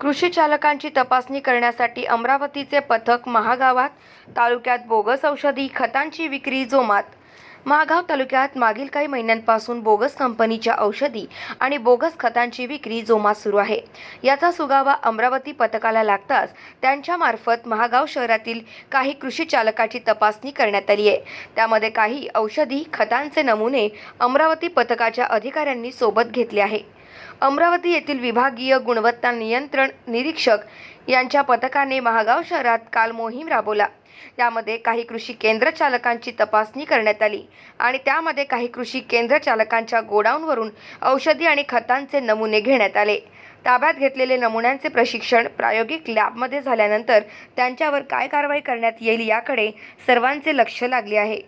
कृषी चालकांची तपासणी करण्यासाठी अमरावतीचे पथक महागावात तालुक्यात बोगस औषधी खतांची विक्री जोमात. महागाव तालुक्यात मागील काही महिन्यांपासून बोगस कंपनीच्या औषधी आणि बोगस खतांची विक्री जोमात सुरू आहे. याचा सुगावा अमरावती पथकाला लागताच त्यांच्यामार्फत महागाव शहरातील काही कृषी चालकाची तपासणी करण्यात आली आहे. त्यामध्ये काही औषधी खतांचे नमुने अमरावती पथकाच्या अधिकाऱ्यांनी सोबत घेतले आहे. अमरावती येथील विभागीय गुणवत्ता नियंत्रण निरीक्षक यांच्या पथकाने महागाव शहरात काल मोहीम राबवला. त्यामध्ये काही कृषी केंद्र चालकांची तपासणी करण्यात आली आणि त्यामध्ये काही कृषी केंद्र चालकांच्या गोडाऊनवरून औषधी आणि खतांचे नमुने घेण्यात आले. ताब्यात घेतलेले नमुन्यांचे प्रशिक्षण प्रायोगिक लॅबमध्ये झाल्यानंतर त्यांच्यावर काय कारवाई करण्यात येईल याकडे सर्वांचे लक्ष लागले आहे.